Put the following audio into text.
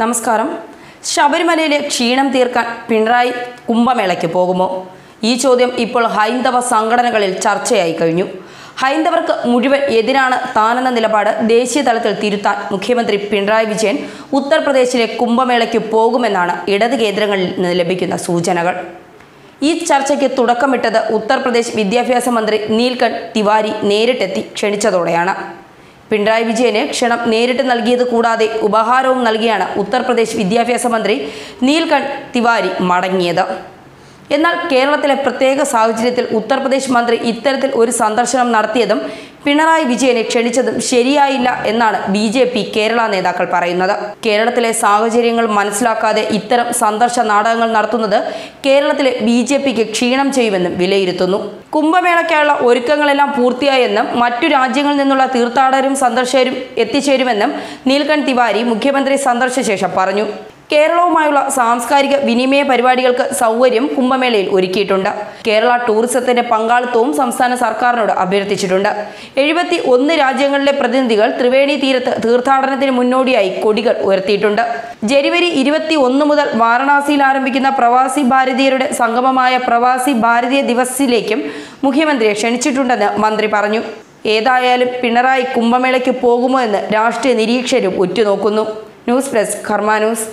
നമസ്കാരം. ശബരിമലയിലെ ക്ഷീണം തീർക്കാൻ പിണറായി കുംഭമേളയ്ക്ക് പോകുമോ? ഈ ചോദ്യം ഇപ്പോൾ ഹൈന്ദവ സംഘടനകളിൽ ചർച്ചയായി കഴിഞ്ഞു. ഹൈന്ദവർക്ക് മുഴുവൻ എതിരാണ് താനെന്ന നിലപാട് ദേശീയ തലത്തിൽ തിരുത്താൻ മുഖ്യമന്ത്രി പിണറായി വിജയൻ ഉത്തർപ്രദേശിലെ കുംഭമേളയ്ക്ക് പോകുമെന്നാണ് ഇടത് കേന്ദ്രങ്ങളിൽ നിന്ന് ലഭിക്കുന്ന സൂചനകൾ. ഈ ചർച്ചയ്ക്ക് തുടക്കമിട്ടത് ഉത്തർപ്രദേശ് വിദ്യാഭ്യാസ മന്ത്രി നീൽകണ്ഠ് തിവാരി നേരിട്ടെത്തി ക്ഷണിച്ചതോടെയാണ്. പിണറായി വിജയന് ക്ഷണം നേരിട്ട് നൽകിയത് കൂടാതെ ഉപഹാരവും നൽകിയാണ് ഉത്തർപ്രദേശ് വിദ്യാഭ്യാസ മന്ത്രി നീൽകണ്ഠ് തിവാരി മടങ്ങിയത്. എന്നാൽ കേരളത്തിലെ പ്രത്യേക സാഹചര്യത്തിൽ ഉത്തർപ്രദേശ് മന്ത്രി ഇത്തരത്തിൽ ഒരു സന്ദർശനം നടത്തിയതും പിണറായി വിജയനെ ക്ഷണിച്ചതും ശരിയായില്ല എന്നാണ് ബി ജെ പി കേരള നേതാക്കൾ പറയുന്നത്. കേരളത്തിലെ സാഹചര്യങ്ങൾ മനസ്സിലാക്കാതെ ഇത്തരം സന്ദർശ നാടകങ്ങൾ നടത്തുന്നത് കേരളത്തിലെ ബി ജെ പിക്ക് ക്ഷീണം ചെയ്യുമെന്നും വിലയിരുത്തുന്നു. കുംഭമേളയ്ക്കായുള്ള ഒരുക്കങ്ങളെല്ലാം പൂർത്തിയായെന്നും മറ്റു രാജ്യങ്ങളിൽ നിന്നുള്ള തീർത്ഥാടകരും സന്ദർശകരും എത്തിച്ചേരുമെന്നും നീൽകണ്ഠ് തിവാരി മുഖ്യമന്ത്രി സന്ദർശിച്ച ശേഷം പറഞ്ഞു. കേരളവുമായുള്ള സാംസ്കാരിക വിനിമയ പരിപാടികൾക്ക് സൗകര്യം കുംഭമേളയിൽ ഒരുക്കിയിട്ടുണ്ട്. കേരള ടൂറിസത്തിന്റെ പങ്കാളിത്തവും സംസ്ഥാന സർക്കാരിനോട് അഭ്യർത്ഥിച്ചിട്ടുണ്ട്. എഴുപത്തി ഒന്ന് രാജ്യങ്ങളിലെ പ്രതിനിധികൾ ത്രിവേണി തീരത്ത് തീർത്ഥാടനത്തിന് മുന്നോടിയായി കൊടികൾ ഉയർത്തിയിട്ടുണ്ട്. ജനുവരി ഇരുപത്തി ഒന്ന് മുതൽ വാരണാസിയിൽ ആരംഭിക്കുന്ന പ്രവാസി ഭാരതീയരുടെ സംഗമമായ പ്രവാസി ഭാരതീയ ദിവസിലേക്കും മുഖ്യമന്ത്രിയെ ക്ഷണിച്ചിട്ടുണ്ടെന്ന് മന്ത്രി പറഞ്ഞു. ഏതായാലും പിണറായി കുംഭമേളയ്ക്ക് പോകുമോ എന്ന് രാഷ്ട്രീയ നിരീക്ഷകരും ഉറ്റുനോക്കുന്നു. News desk ഖർമാനൂസ്